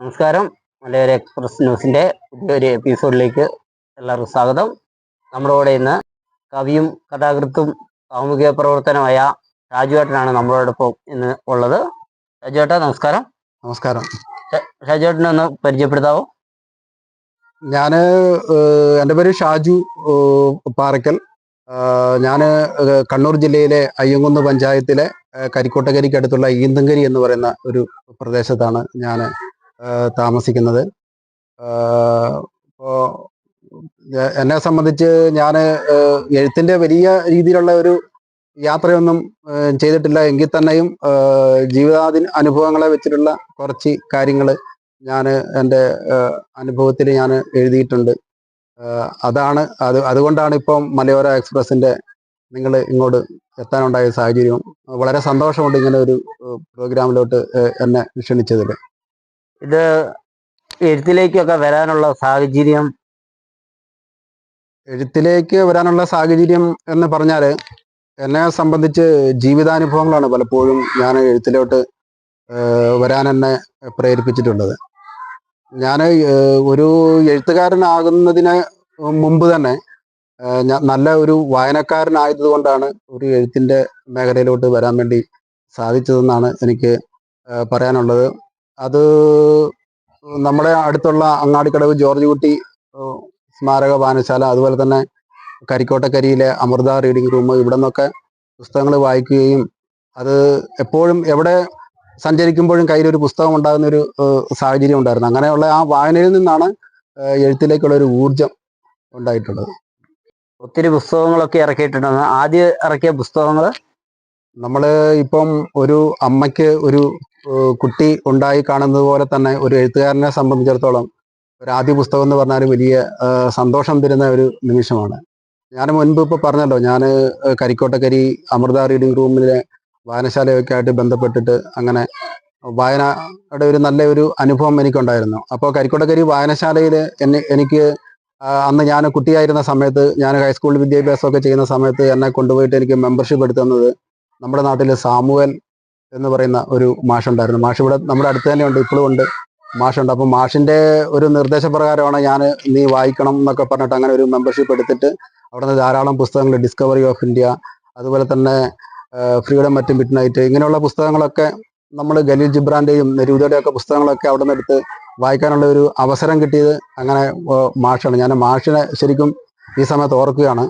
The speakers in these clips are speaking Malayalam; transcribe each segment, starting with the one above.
നമസ്കാരം. മലയോര എക്സ്പ്രസ് ന്യൂസിന്റെ പുതിയൊരു എപ്പിസോഡിലേക്ക് എല്ലാവർക്കും സ്വാഗതം. നമ്മുടെ കൂടെ ഇന്ന് കവിയും കഥാകൃത്തും സാമൂഹിക പ്രവർത്തനമായ രാജുവേട്ടനാണ് നമ്മളോടൊപ്പം ഇന്ന് ഉള്ളത്. രാജുവേട്ട നമസ്കാരം. നമസ്കാരം. രാജുവേട്ടനെ ഒന്ന് പരിചയപ്പെടുത്താവോ? ഞാൻ എന്റെ പേര് ഷാജു പാറയ്ക്കൽ. ഞാൻ കണ്ണൂർ ജില്ലയിലെ അയ്യങ്കുന്ന് പഞ്ചായത്തിലെ കരിക്കോട്ടകരിക്കടുത്തുള്ള കരിക്കോട്ടകരിക്ക് അടുത്തുള്ള ഈന്തങ്കരി എന്ന് പറയുന്ന ഒരു പ്രദേശത്താണ് ഞാൻ താമസിക്കുന്നത്. ഇപ്പോൾ എന്നെ സംബന്ധിച്ച് ഞാൻ എഴുത്തിന്റെ വലിയ രീതിയിലുള്ള ഒരു യാത്രയൊന്നും ചെയ്തിട്ടില്ല. എങ്കിൽ തന്നെയും ജീവിതാദി അനുഭവങ്ങളെ വെച്ചിട്ടുള്ള കുറച്ച് കാര്യങ്ങൾ ഞാൻ എന്റെ അനുഭവത്തിൽ ഞാൻ എഴുതിയിട്ടുണ്ട്. അതാണ് അത് അതുകൊണ്ടാണ് ഇപ്പം മലയോര എക്സ്പ്രസിന്റെ നിങ്ങൾ ഇങ്ങോട്ട് എത്താനുണ്ടായ സാഹചര്യവും വളരെ സന്തോഷമുണ്ട് ഇങ്ങനെ ഒരു പ്രോഗ്രാമിലോട്ട് എന്നെ ക്ഷണിച്ചതിൽ ഇത് എഴുത്തിലേക്കൊക്കെ വരാനുള്ള സാഹചര്യം എഴുത്തിലേക്ക് വരാനുള്ള സാഹചര്യം എന്ന് പറഞ്ഞാൽ എന്നെ സംബന്ധിച്ച് ജീവിതാനുഭവങ്ങളാണ് പലപ്പോഴും ഞാൻ എഴുത്തിലോട്ട് വരാൻ എന്നെ പ്രേരിപ്പിച്ചിട്ടുള്ളത്. ഞാൻ ഒരു എഴുത്തുകാരനാകുന്നതിന് മുമ്പ് തന്നെ നല്ല ഒരു വായനക്കാരനായത് കൊണ്ടാണ് ഒരു എഴുത്തിന്റെ മേഖലയിലോട്ട് വരാൻ വേണ്ടി സാധിച്ചതെന്നാണ് എനിക്ക് പറയാനുള്ളത്. അത് നമ്മുടെ അടുത്തുള്ള അങ്ങാടിക്കടവ് ജോർജ് കുട്ടി സ്മാരക വായനശാല അതുപോലെ തന്നെ കരിക്കോട്ടക്കരിയിലെ അമൃത റീഡിംഗ് റൂം ഇവിടെ നിന്നൊക്കെ പുസ്തകങ്ങൾ വായിക്കുകയും അത് എപ്പോഴും എവിടെ സഞ്ചരിക്കുമ്പോഴും കയ്യിൽ ഒരു പുസ്തകം ഉണ്ടാകുന്ന ഒരു സാഹചര്യം ഉണ്ടായിരുന്നു. അങ്ങനെയുള്ള ആ വായനയിൽ നിന്നാണ് എഴുത്തിലേക്കുള്ള ഒരു ഊർജം ഉണ്ടായിട്ടുള്ളത്. ഒത്തിരി പുസ്തകങ്ങളൊക്കെ ഇറക്കിയിട്ടുണ്ടെന്ന്. ആദ്യം ഇറക്കിയ പുസ്തകങ്ങൾ നമ്മൾ ഇപ്പം ഒരു അമ്മയ്ക്ക് ഒരു കുട്ടി ഉണ്ടായി കാണുന്നത് പോലെ തന്നെ ഒരു എഴുത്തുകാരനെ സംബന്ധിച്ചിടത്തോളം ഒരു ആദ്യ പുസ്തകം എന്ന് പറഞ്ഞാൽ വലിയ സന്തോഷം തരുന്ന ഒരു നിമിഷമാണ്. ഞാൻ മുൻപ് ഇപ്പോൾ പറഞ്ഞല്ലോ ഞാൻ കരിക്കോട്ടക്കരി അമൃത റീഡിംഗ് റൂമിലെ വായനശാലയൊക്കെ ആയിട്ട് ബന്ധപ്പെട്ടിട്ട് അങ്ങനെ വായനയുടെ ഒരു നല്ല ഒരു അനുഭവം എനിക്കുണ്ടായിരുന്നു. അപ്പോൾ കരിക്കോട്ടക്കരി വായനശാലയിൽ എന്നെ എനിക്ക് അന്ന് ഞാൻ കുട്ടിയായിരുന്ന സമയത്ത് ഞാൻ ഹൈസ്കൂൾ വിദ്യാഭ്യാസമൊക്കെ ചെയ്യുന്ന സമയത്ത് എന്നെ കൊണ്ടുപോയിട്ട് എനിക്ക് മെമ്പർഷിപ്പ് എടുത്തുന്നത് നമ്മുടെ നാട്ടിൽ സാമുവൽ എന്ന് പറയുന്ന ഒരു മാഷുണ്ടായിരുന്നു. മാഷ് ഇവിടെ നമ്മുടെ അടുത്ത് തന്നെ ഉണ്ട് ഇപ്പോഴും ഉണ്ട്. മാഷുണ്ട്. അപ്പം മാഷിന്റെ ഒരു നിർദ്ദേശപ്രകാരമാണ് ഞാൻ നീ വായിക്കണം എന്നൊക്കെ പറഞ്ഞിട്ട് അങ്ങനെ ഒരു മെമ്പർഷിപ്പ് എടുത്തിട്ട് അവിടെ നിന്ന് ധാരാളം പുസ്തകങ്ങൾ ഡിസ്കവറി ഓഫ് ഇന്ത്യ അതുപോലെ തന്നെ ഫ്രീഡം മറ്റും മിഡ് നൈറ്റ് ഇങ്ങനെയുള്ള പുസ്തകങ്ങളൊക്കെ നമ്മൾ ഗലീൽ ജിബ്രാന്റെയും നെരൂദയുടെയും ഒക്കെ പുസ്തകങ്ങളൊക്കെ അവിടെ നിന്ന് എടുത്ത് വായിക്കാനുള്ള ഒരു അവസരം കിട്ടിയത് അങ്ങനെ മാഷാണ്. ഞാൻ മാഷിനെ ശരിക്കും ഈ സമയത്ത് ഓർക്കുകയാണ്.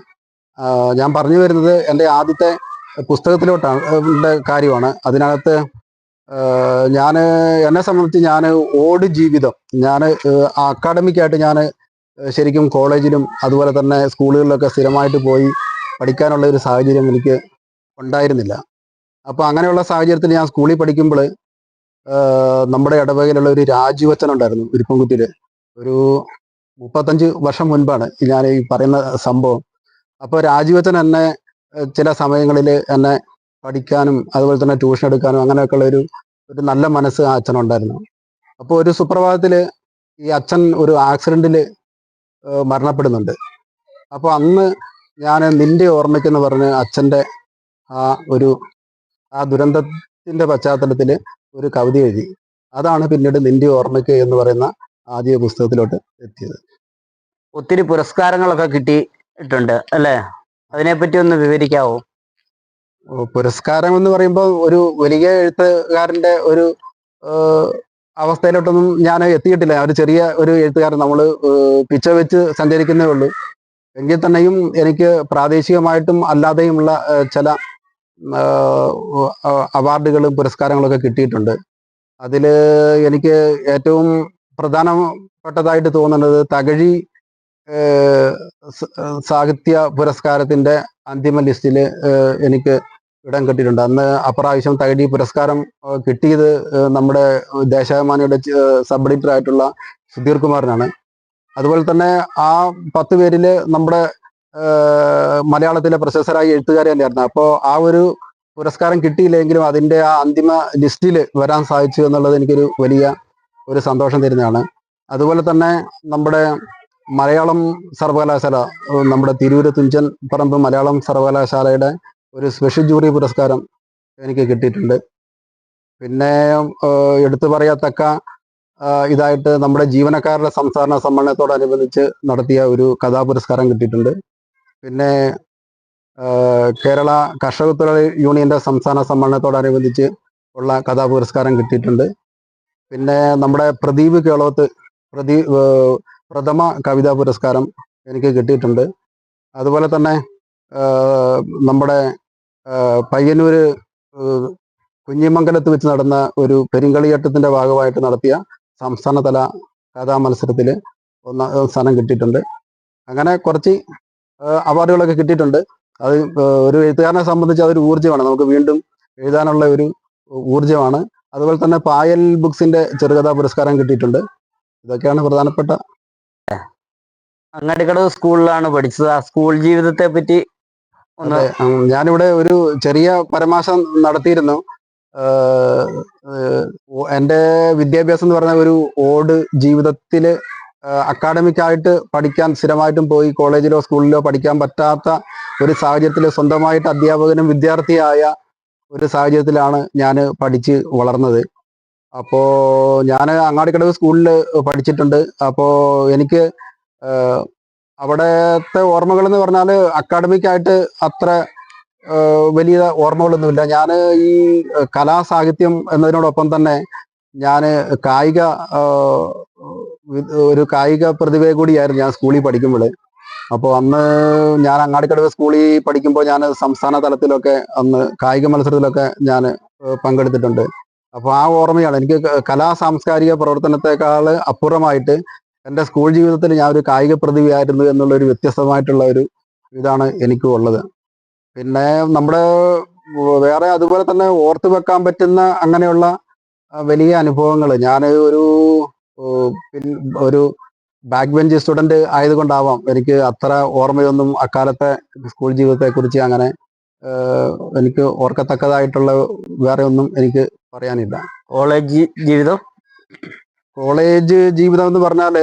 ഞാൻ പറഞ്ഞു വരുന്നത് എന്റെ ആദ്യത്തെ പുസ്തകത്തിലോട്ടാണ് കാര്യമാണ്. അതിനകത്ത് ഞാൻ എന്നെ സംബന്ധിച്ച് ഞാൻ ഓട് ജീവിതം ഞാൻ അക്കാഡമിക്കായിട്ട് ഞാൻ ശരിക്കും കോളേജിലും അതുപോലെ തന്നെ സ്കൂളുകളിലൊക്കെ സ്ഥിരമായിട്ട് പോയി പഠിക്കാനുള്ള ഒരു സാഹചര്യം എനിക്ക് ഉണ്ടായിരുന്നില്ല. അപ്പോൾ അങ്ങനെയുള്ള സാഹചര്യത്തിൽ ഞാൻ സ്കൂളിൽ പഠിക്കുമ്പോൾ നമ്മുടെ ഇടവകയിലുള്ള ഒരു രാജുവച്ചൻ ഉണ്ടായിരുന്നു ഉരുപ്പൻകുത്തിയിൽ ഒരു മുപ്പത്തഞ്ച് വർഷം മുൻപാണ് ഞാൻ ഈ പറയുന്ന സംഭവം. അപ്പോൾ രാജുവച്ചൻ എന്നെ ചില സമയങ്ങളിൽ എന്നെ പഠിക്കാനും അതുപോലെ തന്നെ ട്യൂഷൻ എടുക്കാനും അങ്ങനെയൊക്കെയുള്ള ഒരു ഒരു നല്ല മനസ്സ് ആ അച്ഛനുണ്ടായിരുന്നു അപ്പോൾ ഒരു സുപ്രഭാതത്തിൽ ഈ അച്ഛൻ ഒരു ആക്സിഡന്റിൽ മരണപ്പെടുന്നുണ്ട്. അപ്പോൾ അന്ന് ഞാൻ നിന്റെ ഓർമ്മയ്ക്കെന്ന് പറഞ്ഞ് അച്ഛന്റെ ആ ഒരു ആ ദുരന്തത്തിന്റെ പശ്ചാത്തലത്തിൽ ഒരു കവിത എഴുതി. അതാണ് പിന്നീട് നിന്റെ ഓർമ്മയ്ക്ക് എന്ന് പറയുന്ന ആദ്യ പുസ്തകത്തിലോട്ട് എത്തിയത്. ഒത്തിരി പുരസ്കാരങ്ങളൊക്കെ കിട്ടിയിട്ടുണ്ട് അല്ലേ? അതിനെപ്പറ്റി ഒന്ന് വിവരിക്കാവോ? പുരസ്കാരം എന്ന് പറയുമ്പോൾ ഒരു വലിയ എഴുത്തുകാരന്റെ ഒരു അവസ്ഥയിലോട്ടൊന്നും ഞാൻ എത്തിയിട്ടില്ല. ഒരു ചെറിയ ഒരു എഴുത്തുകാരൻ നമ്മൾ പിച്ച വെച്ച് സഞ്ചരിക്കുന്നേ ഉള്ളൂ. എങ്കിൽ തന്നെയും എനിക്ക് പ്രാദേശികമായിട്ടും അല്ലാതെയുമുള്ള ചില അവാർഡുകളും പുരസ്കാരങ്ങളൊക്കെ കിട്ടിയിട്ടുണ്ട്. അതിൽ എനിക്ക് ഏറ്റവും പ്രധാനപ്പെട്ടതായിട്ട് തോന്നുന്നത് തകഴി സാഹിത്യ പുരസ്കാരത്തിന്റെ അന്തിമ ലിസ്റ്റിൽ എനിക്ക് ഇടം കിട്ടിയിട്ടുണ്ട്. അന്ന് അപ്രാവശ്യം തകഴി പുരസ്കാരം കിട്ടിയത് നമ്മുടെ ദേശാഭിമാനിയുടെ സബ് എഡിറ്റർ ആയിട്ടുള്ള സുധീർ കുമാറിനാണ്. അതുപോലെ തന്നെ ആ പത്ത് പേരിൽ നമ്മുടെ മലയാളത്തിലെ പ്രശസ്തരായ എഴുത്തുകാരെ തന്നെയായിരുന്നു. അപ്പോൾ ആ ഒരു പുരസ്കാരം കിട്ടിയില്ലെങ്കിലും അതിന്റെ ആ അന്തിമ ലിസ്റ്റിൽ വരാൻ സാധിച്ചു എന്നുള്ളത് എനിക്കൊരു വലിയ ഒരു സന്തോഷം തരുന്നതാണ്. അതുപോലെ തന്നെ നമ്മുടെ മലയാളം സർവകലാശാല നമ്മുടെ തിരൂര് തുഞ്ചൻ പറമ്പ് മലയാളം സർവകലാശാലയുടെ ഒരു സ്പെഷ്യൽ ജൂറി പുരസ്കാരം എനിക്ക് കിട്ടിയിട്ടുണ്ട്. പിന്നെ എടുത്തു പറയത്തക്ക ഇതായിട്ട് നമ്മുടെ ജീവനക്കാരുടെ സംസാരണ സമ്മേളനത്തോടനുബന്ധിച്ച് നടത്തിയ ഒരു കഥാപുരസ്കാരം കിട്ടിയിട്ടുണ്ട്. പിന്നെ കേരള കർഷക തൊഴിലാളി യൂണിയന്റെ സംസ്ഥാന സമ്മേളനത്തോടനുബന്ധിച്ച് ഉള്ള കഥാപുരസ്കാരം കിട്ടിയിട്ടുണ്ട്. പിന്നെ നമ്മുടെ പ്രദീപ് കേളോത്ത് പ്രദീ ഏ, പ്രഥമ കവിതാ പുരസ്കാരം എനിക്ക് കിട്ടിയിട്ടുണ്ട്. അതുപോലെ തന്നെ നമ്മുടെ പയ്യന്നൂർ കുഞ്ഞിമംഗലത്ത് വെച്ച് നടന്ന ഒരു പെരിങ്കളിയട്ടത്തിന്റെ ഭാഗമായിട്ട് നടത്തിയ സംസ്ഥാനതല കഥാ മത്സരത്തിൽ ഒന്നാം സ്ഥാനം കിട്ടിയിട്ടുണ്ട്. അങ്ങനെ കുറച്ച് അവാർഡുകളൊക്കെ കിട്ടിയിട്ടുണ്ട്. അത് ഒരു എഴുത്തുകാരനെ സംബന്ധിച്ച് അതൊരു ഊർജമാണ്. നമുക്ക് വീണ്ടും എഴുതാനുള്ള ഒരു ഊർജമാണ്. അതുപോലെ തന്നെ പായൽ ബുക്സിന്റെ ചെറുകഥാ പുരസ്കാരം കിട്ടിയിട്ടുണ്ട്. ഇതൊക്കെയാണ് പ്രധാനപ്പെട്ട അങ്ങാടിക്കടവ് സ്കൂളിലാണ് പഠിച്ചത്. ആ സ്കൂൾ ജീവിതത്തെ പറ്റി ഞാനിവിടെ ഒരു ചെറിയ പരമാശം നടത്തിയിരുന്നു. എന്റെ വിദ്യാഭ്യാസം എന്ന് പറഞ്ഞ ഒരു ഓട് ജീവിതത്തിൽ അക്കാഡമിക് ആയിട്ട് പഠിക്കാൻ സ്ഥിരമായിട്ടും പോയി കോളേജിലോ സ്കൂളിലോ പഠിക്കാൻ പറ്റാത്ത ഒരു സാഹചര്യത്തിൽ സ്വന്തമായിട്ട് അധ്യാപകനും വിദ്യാർത്ഥിയായ ഒരു സാഹചര്യത്തിലാണ് ഞാൻ പഠിച്ച് വളർന്നത്. അപ്പോൾ ഞാൻ അങ്ങാടിക്കടവ് സ്കൂളിൽ പഠിച്ചിട്ടുണ്ട്. അപ്പോൾ എനിക്ക് അവിടത്തെ ഓർമ്മകൾ എന്ന് പറഞ്ഞാൽ അക്കാഡമിക് ആയിട്ട് അത്ര വലിയ ഓർമ്മകളൊന്നുമില്ല. ഞാൻ ഈ കലാസാഹിത്യം എന്നതിനോടൊപ്പം തന്നെ ഞാൻ കായിക ഒരു കായിക പ്രതിഭയെ കൂടിയായിരുന്നു ഞാൻ സ്കൂളിൽ പഠിക്കുമ്പോൾ അപ്പോൾ അന്ന് ഞാൻ അങ്ങാടിക്കടവ് സ്കൂളിൽ പഠിക്കുമ്പോൾ ഞാൻ സംസ്ഥാന തലത്തിലൊക്കെ അന്ന് കായിക മത്സരത്തിലൊക്കെ ഞാൻ പങ്കെടുത്തിട്ടുണ്ട്. അപ്പോൾ ആ ഓർമ്മയാണ്. എനിക്ക് കലാ സാംസ്കാരിക പ്രവർത്തനത്തെക്കാൾ അപ്പുറമായിട്ട് എന്റെ സ്കൂൾ ജീവിതത്തിൽ ഞാൻ ഒരു കായിക പ്രതിഭയായിരുന്നു എന്നുള്ള ഒരു വ്യത്യസ്തമായിട്ടുള്ള ഒരു ഇതാണ് എനിക്കും ഉള്ളത് പിന്നെ നമ്മുടെ വേറെ അതുപോലെ തന്നെ ഓർത്ത് വെക്കാൻ പറ്റുന്ന അങ്ങനെയുള്ള വലിയ അനുഭവങ്ങൾ ഞാൻ ഒരു ഒരു ബാക്ക് ബെഞ്ച് സ്റ്റുഡന്റ് ആയതുകൊണ്ടാവാം എനിക്ക് അത്ര ഓർമ്മയൊന്നും അക്കാലത്തെ സ്കൂൾ ജീവിതത്തെ കുറിച്ച് അങ്ങനെ എനിക്ക് ഓർക്കത്തക്കതായിട്ടുള്ള വേറെ ഒന്നും എനിക്ക് പറയാനില്ല. കോളേജ് ജീവിതം? കോളേജ് ജീവിതം എന്ന് പറഞ്ഞാൽ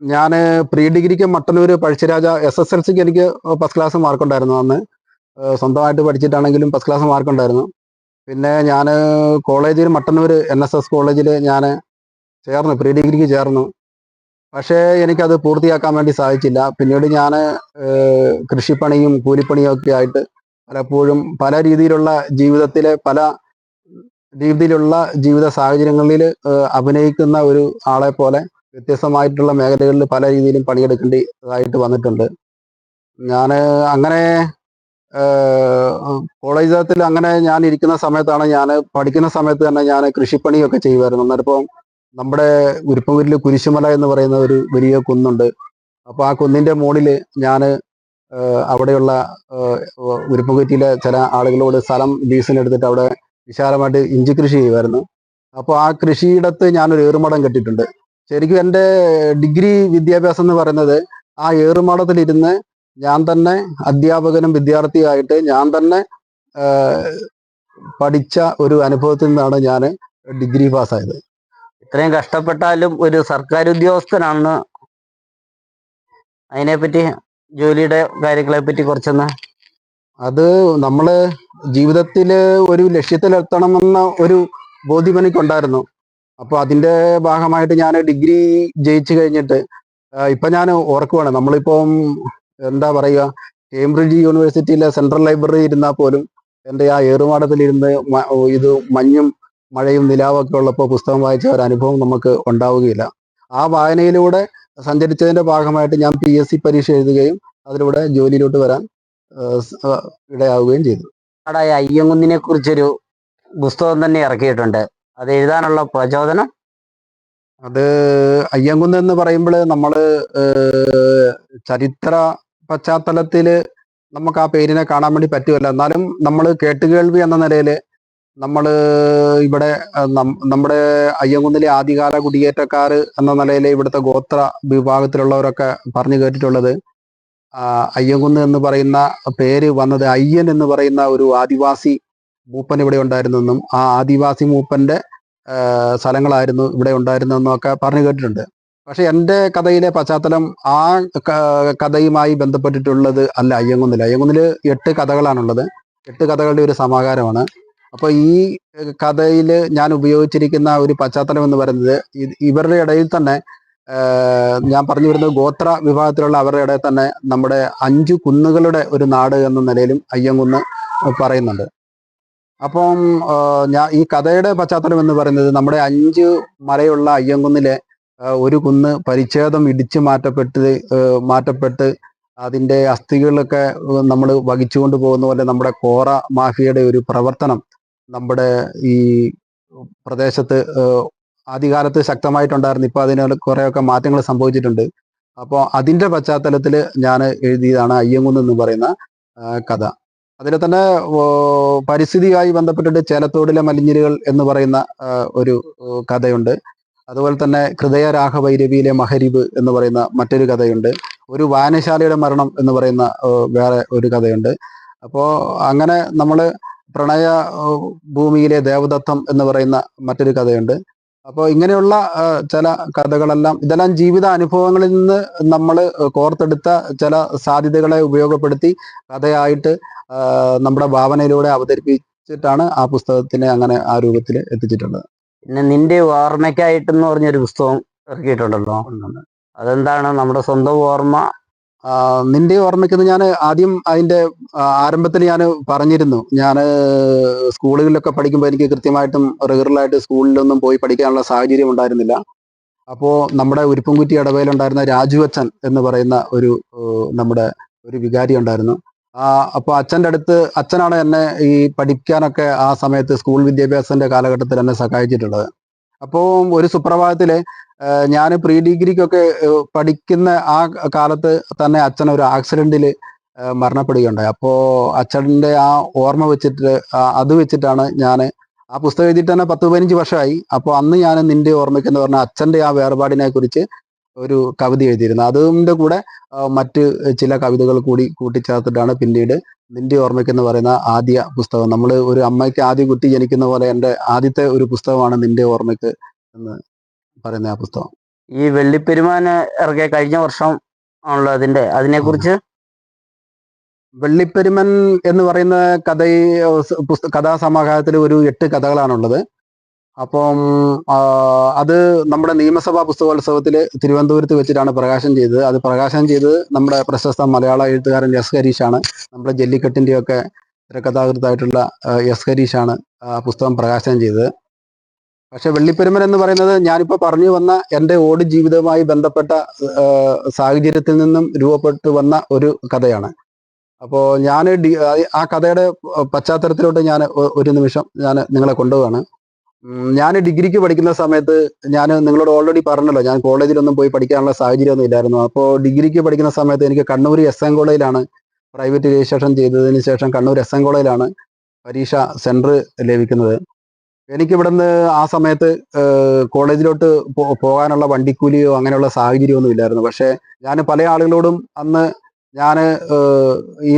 ഞാൻ പ്രീ ഡിഗ്രിക്ക് Mattannur Pazhassiraja S S L സിക്ക് എനിക്ക് ഫസ്റ്റ് ക്ലാസ് മാർക്ക് ഉണ്ടായിരുന്നു അന്ന്. സ്വന്തമായിട്ട് പഠിച്ചിട്ടാണെങ്കിലും ഫസ്റ്റ് ക്ലാസ് മാർക്ക് ഉണ്ടായിരുന്നു. പിന്നെ ഞാൻ കോളേജിൽ മട്ടന്നൂര് എൻ എസ് എസ് കോളേജിൽ ഞാൻ ചേർന്നു പ്രീ ഡിഗ്രിക്ക് ചേർന്നു. പക്ഷേ എനിക്കത് പൂർത്തിയാക്കാൻ വേണ്ടി സാധിച്ചില്ല. പിന്നീട് ഞാൻ കൃഷിപ്പണിയും കൂലിപ്പണിയും ഒക്കെ ആയിട്ട് പലപ്പോഴും പല രീതിയിലുള്ള ജീവിതത്തിലെ പല രീതിയിലുള്ള ജീവിത സാഹചര്യങ്ങളിൽ അഭിനയിക്കുന്ന ഒരു ആളെ പോലെ വ്യത്യസ്തമായിട്ടുള്ള മേഖലകളിൽ പല രീതിയിലും പണിയെടുക്കേണ്ടതായിട്ട് വന്നിട്ടുണ്ട്. ഞാൻ അങ്ങനെ കോളേജ് തലത്തിൽ അങ്ങനെ ഞാൻ ഇരിക്കുന്ന സമയത്താണ് ഞാൻ പഠിക്കുന്ന സമയത്ത് തന്നെ ഞാൻ കൃഷിപ്പണിയൊക്കെ ചെയ്യുമായിരുന്നു. അന്നേരപ്പം നമ്മുടെ ഉരുപ്പൂരിൽ കുരിശുമല എന്ന് പറയുന്ന ഒരു വലിയ കുന്നുണ്ട്. അപ്പോൾ ആ കുന്നിന്റെ മുകളിൽ ഞാൻ അവിടെയുള്ള ഉരുപ്പുകുറ്റിയിലെ ചില ആളുകളോട് സ്ഥലം ലീസിനെടുത്തിട്ട് അവിടെ വിശാലമായിട്ട് ഇഞ്ചി കൃഷി ചെയ്യുമായിരുന്നു. അപ്പോൾ ആ കൃഷിയിടത്ത് ഞാനൊരു ഏറുമടം കെട്ടിയിട്ടുണ്ട്. ശരിക്കും എന്റെ ഡിഗ്രി വിദ്യാഭ്യാസം എന്ന് പറയുന്നത് ആ ഏറുമാടത്തിലിരുന്ന് ഞാൻ തന്നെ അധ്യാപകനും വിദ്യാർത്ഥിയായിട്ട് ഞാൻ തന്നെ പഠിച്ച ഒരു അനുഭവത്തിൽ നിന്നാണ് ഞാൻ ഡിഗ്രി പാസ്സായത്. ഇത്രയും കഷ്ടപ്പെട്ടാലും ഒരു സർക്കാർ ഉദ്യോഗസ്ഥനാണെന്ന് അതിനെപ്പറ്റി ജോലിയുടെ കാര്യങ്ങളെ പറ്റി കുറച്ചൊന്ന് അത് നമ്മൾ ജീവിതത്തിൽ ഒരു ലക്ഷ്യത്തിലെത്തണമെന്ന ഒരു ബോധ്യം എനിക്കുണ്ടായിരുന്നു. അപ്പൊ അതിന്റെ ഭാഗമായിട്ട് ഞാൻ ഡിഗ്രി ജയിച്ചു കഴിഞ്ഞിട്ട് ഇപ്പൊ ഞാൻ ഓർക്കുവാണ്. നമ്മളിപ്പം എന്താ പറയുക കേംബ്രിഡ്ജ് യൂണിവേഴ്സിറ്റിയിലെ സെൻട്രൽ ലൈബ്രറി ഇരുന്നാൽ പോലും എന്റെ ആ ഏറുമാടത്തിലിരുന്ന് ഇത് മഞ്ഞും മഴയും നിലാവൊക്കെ ഉള്ളപ്പോൾ പുസ്തകം വായിച്ച ഒരു അനുഭവം നമുക്ക് ഉണ്ടാവുകയില്ല. ആ വായനയിലൂടെ സഞ്ചരിച്ചതിന്റെ ഭാഗമായിട്ട് ഞാൻ പി എസ് സി പരീക്ഷ എഴുതുകയും അതിലൂടെ ജോലിയിലോട്ട് വരാൻ ഇടയാവുകയും ചെയ്തു. ആടായ അയ്യങ്കുന്നിനെ കുറിച്ചൊരു പുസ്തകം തന്നെ ഇറക്കിയിട്ടുണ്ട്. അത് എഴുതാനുള്ള പ്രചോദനം? അത് അയ്യങ്കുന്ന് എന്ന് പറയുമ്പോൾ നമ്മൾ ചരിത്ര പശ്ചാത്തലത്തിൽ നമുക്ക് ആ പേരിനെ കാണാൻ വേണ്ടി പറ്റുമല്ല. എന്നാലും നമ്മൾ കേട്ടുകേൾവി എന്ന നിലയിൽ നമ്മൾ ഇവിടെ നമ്മുടെ അയ്യങ്കുന്നിലെ ആദ്യകാല കുടിയേറ്റക്കാർ എന്ന നിലയിൽ ഇവിടുത്തെ ഗോത്ര വിഭാഗത്തിലുള്ളവരൊക്കെ പറഞ്ഞു കേട്ടിട്ടുള്ളത്. അയ്യങ്കുന്ന് എന്ന് പറയുന്ന പേര് വന്നത് അയ്യൻ എന്ന് പറയുന്ന ഒരു ആദിവാസി മൂപ്പൻ ഇവിടെ ഉണ്ടായിരുന്നെന്നും ആ ആദിവാസി മൂപ്പന്റെ സ്ഥലങ്ങളായിരുന്നു ഇവിടെ ഉണ്ടായിരുന്നെന്നും ഒക്കെ പറഞ്ഞു കേട്ടിട്ടുണ്ട്. പക്ഷെ എന്റെ കഥയിലെ പശ്ചാത്തലം ആ കഥയുമായി ബന്ധപ്പെട്ടിട്ടുള്ളത് അല്ല അയ്യങ്കുന്നിൽ. അയ്യങ്കുന്നിൽ എട്ട് കഥകളാണുള്ളത്. എട്ട് കഥകളുടെ ഒരു സമാഹാരമാണ്. അപ്പോൾ ഈ കഥയിൽ ഞാൻ ഉപയോഗിച്ചിരിക്കുന്ന ഒരു പശ്ചാത്തലം എന്ന് പറയുന്നത് ഇവരുടെ ഇടയിൽ തന്നെ ഞാൻ പറഞ്ഞു വരുന്നത് ഗോത്ര വിഭാഗത്തിലുള്ള അവരുടെ തന്നെ നമ്മുടെ അഞ്ചു കുന്നുകളുടെ ഒരു നാട് എന്ന നിലയിലും അയ്യങ്കുന്ന് പറയുന്നുണ്ട്. അപ്പം ഞാൻ ഈ കഥയുടെ പശ്ചാത്തലം എന്ന് പറയുന്നത് നമ്മുടെ അഞ്ച് മലയുള്ള അയ്യങ്കുന്നിലെ ഒരു കുന്ന് പരിച്ഛേദം ഇടിച്ചു മാറ്റപ്പെട്ട് മാറ്റപ്പെട്ട് അതിന്റെ അസ്ഥികളൊക്കെ നമ്മൾ വഹിച്ചുകൊണ്ട് പോകുന്ന പോലെ നമ്മുടെ കോറ മാഫിയയുടെ ഒരു പ്രവർത്തനം നമ്മുടെ ഈ പ്രദേശത്ത് ആദ്യകാലത്ത് ശക്തമായിട്ടുണ്ടായിരുന്നു. ഇപ്പൊ അതിന് കുറേയൊക്കെ മാറ്റങ്ങൾ സംഭവിച്ചിട്ടുണ്ട്. അപ്പോൾ അതിന്റെ പശ്ചാത്തലത്തിൽ ഞാൻ എഴുതിയതാണ് അയ്യങ്കുന്ന് എന്ന് പറയുന്ന കഥ. അതിൽ തന്നെ പരിസ്ഥിതിയുമായി ബന്ധപ്പെട്ടിട്ട് ചേലത്തോടിലെ മലിഞ്ഞിലുകൾ എന്ന് പറയുന്ന ഒരു കഥയുണ്ട്. അതുപോലെ തന്നെ ഹൃദയ രാഘവൈരവിയിലെ മഹരിബ് എന്ന് പറയുന്ന മറ്റൊരു കഥയുണ്ട്. ഒരു വായനശാലയുടെ മരണം എന്ന് പറയുന്ന വേറെ ഒരു കഥയുണ്ട്. അപ്പോൾ അങ്ങനെ നമ്മൾ പ്രണയ ഭൂമിയിലെ ദേവദത്തം എന്ന് പറയുന്ന മറ്റൊരു കഥയുണ്ട്. അപ്പോൾ ഇങ്ങനെയുള്ള ചില കഥകളെല്ലാം ഇതെല്ലാം ജീവിത അനുഭവങ്ങളിൽ നിന്ന് നമ്മൾ കോർത്തെടുത്ത ചില സാധ്യതകളെ ഉപയോഗപ്പെടുത്തി കഥയായിട്ട് നമ്മുടെ ഭാവനയിലൂടെ അവതരിപ്പിച്ചിട്ടാണ് ആ പുസ്തകത്തിനെ അങ്ങനെ ആ രൂപത്തിൽ എത്തിച്ചിട്ടുള്ളത്. പിന്നെ നിന്റെ ഓർമ്മയ്ക്കായിട്ടെന്ന് പറഞ്ഞൊരു പുസ്തകം ഇറക്കിയിട്ടുണ്ടല്ലോ? അതെന്താണ് നമ്മുടെ സ്വന്തം ഓർമ്മ നിന്റെ ഓർമ്മയ്ക്ക് ഞാൻ ആദ്യം അതിന്റെ ആരംഭത്തിൽ ഞാൻ പറഞ്ഞിരുന്നു. ഞാൻ സ്കൂളുകളിലൊക്കെ പഠിക്കുമ്പോൾ എനിക്ക് കൃത്യമായിട്ടും റെഗുലറായിട്ട് സ്കൂളിലൊന്നും പോയി പഠിക്കാനുള്ള സാഹചര്യം ഉണ്ടായിരുന്നില്ല. അപ്പോൾ നമ്മുടെ ഉരുപ്പുംകുറ്റി ഇടവയിലുണ്ടായിരുന്ന രാജു അച്ഛൻ എന്ന് പറയുന്ന ഒരു നമ്മുടെ ഒരു വികാരി ഉണ്ടായിരുന്നു. ആ അപ്പോൾ അച്ഛന്റെ അടുത്ത് അച്ഛനാണ് എന്നെ ഈ പഠിക്കാനൊക്കെ ആ സമയത്ത് സ്കൂൾ വിദ്യാഭ്യാസത്തിന്റെ കാലഘട്ടത്തിൽ എന്നെ സഹായിച്ചിട്ടുള്ളത്. അപ്പോൾ ഒരു സുപ്രഭാതത്തിൽ ഞാൻ പ്രീ ഡിഗ്രിക്കൊക്കെ പഠിക്കുന്ന ആ കാലത്ത് തന്നെ അച്ഛൻ ഒരു ആക്സിഡന്റിൽ മരണപ്പെടുകയുണ്ടായി. അപ്പോ അച്ഛന്റെ ആ ഓർമ്മ വെച്ചിട്ട് അത് വെച്ചിട്ടാണ് ഞാൻ ആ പുസ്തകം എഴുതിയിട്ട് തന്നെ പത്ത് പതിനഞ്ച് വർഷമായി. അപ്പോൾ അന്ന് ഞാൻ നിന്റെ ഓർമ്മയ്ക്ക് എന്ന് പറഞ്ഞ അച്ഛന്റെ ആ വേർപാടിനെ കുറിച്ച് ഒരു കവിത എഴുതിയിരുന്നു. അതിന്റെ കൂടെ മറ്റ് ചില കവിതകൾ കൂടി കൂട്ടിച്ചേർത്തിട്ടാണ് പിന്നീട് നിന്റെ ഓർമ്മയ്ക്ക് എന്ന് പറയുന്ന ആദ്യ പുസ്തകം. നമ്മൾ ഒരു അമ്മയ്ക്ക് ആദ്യ കുട്ടി ജനിക്കുന്ന പോലെ എന്റെ ആദ്യത്തെ ഒരു പുസ്തകമാണ് നിന്റെ ഓർമ്മയ്ക്ക് എന്ന് പറയുന്ന ആ പുസ്തകം. ഈ വെള്ളിപ്പെരുമാന് ഇറക്കിയ കഴിഞ്ഞ വർഷം ആണല്ലോ അതിന്റെ അതിനെക്കുറിച്ച്? വെള്ളിപ്പെരുമൻ എന്ന് പറയുന്ന കഥ പുസ്തക കഥാസമാഹാരത്തിൽ ഒരു എട്ട് കഥകളാണുള്ളത്. അപ്പം അത് നമ്മുടെ നിയമസഭാ പുസ്തകോത്സവത്തിൽ തിരുവനന്തപുരത്ത് വെച്ചിട്ടാണ് പ്രകാശനം ചെയ്തത്. അത് പ്രകാശനം ചെയ്തത് നമ്മുടെ പ്രശസ്ത മലയാള എഴുത്തുകാരൻ എസ് ഹരീഷാണ്. നമ്മുടെ ജെല്ലിക്കെട്ടിന്റെയൊക്കെ തിരക്കഥാകൃത്തായിട്ടുള്ള എസ് ഹരീഷാണ് പുസ്തകം പ്രകാശനം ചെയ്തത്. പക്ഷെ വെള്ളിപ്പെരുമൻ എന്ന് പറയുന്നത് ഞാനിപ്പോൾ പറഞ്ഞു വന്ന എന്റെ ഓട് ജീവിതവുമായി ബന്ധപ്പെട്ട സാഹചര്യത്തിൽ നിന്നും രൂപപ്പെട്ടു വന്ന ഒരു കഥയാണ്. അപ്പോൾ ഞാൻ ആ കഥയുടെ പശ്ചാത്തലത്തിലോട്ട് ഞാൻ ഒരു നിമിഷം ഞാൻ നിങ്ങളെ കൊണ്ടുപോവാണ്. ഞാൻ ഡിഗ്രിക്ക് പഠിക്കുന്ന സമയത്ത് ഞാൻ നിങ്ങളോട് ഓൾറെഡി പറഞ്ഞല്ലോ ഞാൻ കോളേജിലൊന്നും പോയി പഠിക്കാനുള്ള സാഹചര്യമൊന്നും ഇല്ലായിരുന്നു. അപ്പോൾ ഡിഗ്രിക്ക് പഠിക്കുന്ന സമയത്ത് എനിക്ക് കണ്ണൂർ എസ് എൻ കോളേജിലാണ് പ്രൈവറ്റ് രജിസ്ട്രേഷൻ ചെയ്തതിന് ശേഷം കണ്ണൂർ എസ് എൻ കോളേജിലാണ് പരീക്ഷ സെന്റർ ലഭിക്കുന്നത്. എനിക്ക് ഇവിടുന്ന് ആ സമയത്ത് കോളേജിലോട്ട് പോകാനുള്ള വണ്ടിക്കൂലിയോ അങ്ങനെയുള്ള സാഹചര്യമൊന്നും ഇല്ലായിരുന്നു. പക്ഷേ ഞാൻ പല ആളുകളോടും അന്ന് ഞാൻ ഈ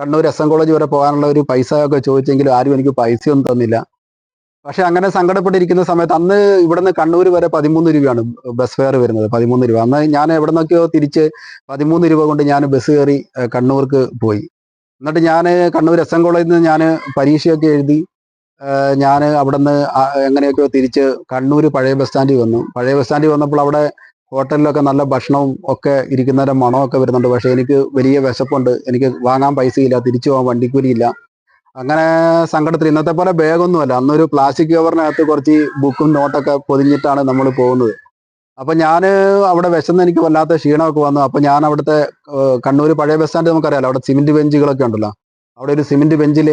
കണ്ണൂർ എസ് എൻ കോളേജ് വരെ പോകാനുള്ള ഒരു പൈസ ഒക്കെ ചോദിച്ചെങ്കിലും ആരും എനിക്ക് പൈസയൊന്നും തന്നില്ല. പക്ഷെ അങ്ങനെ സങ്കടപ്പെട്ടിരിക്കുന്ന സമയത്ത് അന്ന് ഇവിടുന്ന് കണ്ണൂർ വരെ പതിമൂന്ന് രൂപയാണ് ബസ് ഫെയർ വരുന്നത് പതിമൂന്ന് രൂപ. അന്ന് ഞാൻ എവിടെ നിന്നൊക്കെയോ തിരിച്ച് പതിമൂന്ന് രൂപ കൊണ്ട് ഞാൻ ബസ് കയറി കണ്ണൂർക്ക് പോയി. എന്നിട്ട് ഞാൻ കണ്ണൂർ എസ് എൻ കോളേജിൽ നിന്ന് ഞാൻ പരീക്ഷയൊക്കെ എഴുതി ഞാൻ അവിടെ നിന്ന് എങ്ങനെയൊക്കെയോ തിരിച്ച് കണ്ണൂർ പഴയ ബസ് സ്റ്റാൻഡിൽ വന്നു. പഴയ ബസ് സ്റ്റാൻഡിൽ വന്നപ്പോൾ അവിടെ ഹോട്ടലിലൊക്കെ നല്ല ഭക്ഷണവും ഒക്കെ ഇരിക്കുന്നതിന്റെ മണമൊക്കെ വരുന്നുണ്ട്. പക്ഷേ എനിക്ക് വലിയ വിശപ്പുണ്ട്. എനിക്ക് വാങ്ങാൻ പൈസയില്ല തിരിച്ചു പോകാൻ വണ്ടിക്കൂലിയില്ല. അങ്ങനെ സങ്കടത്തിൽ ഇന്നത്തെ പോലെ ബാഗൊന്നുമല്ല. അന്നൊരു പ്ലാസ്റ്റിക് കവറിനകത്ത് കുറച്ച് ബുക്കും നോട്ടൊക്കെ പൊതിഞ്ഞിട്ടാണ് നമ്മൾ പോകുന്നത്. അപ്പൊ ഞാൻ അവിടെ വിശന്ന് എനിക്ക് വല്ലാത്ത ക്ഷീണമൊക്കെ വന്നു. അപ്പൊ ഞാൻ അവിടുത്തെ കണ്ണൂർ പഴയ ബസ് സ്റ്റാൻഡ് നമുക്കറിയാലോ. അവിടെ സിമെന്റ് ബെഞ്ചുകളൊക്കെ ഉണ്ടല്ലോ. അവിടെ ഒരു സിമെന്റ് ബെഞ്ചിൽ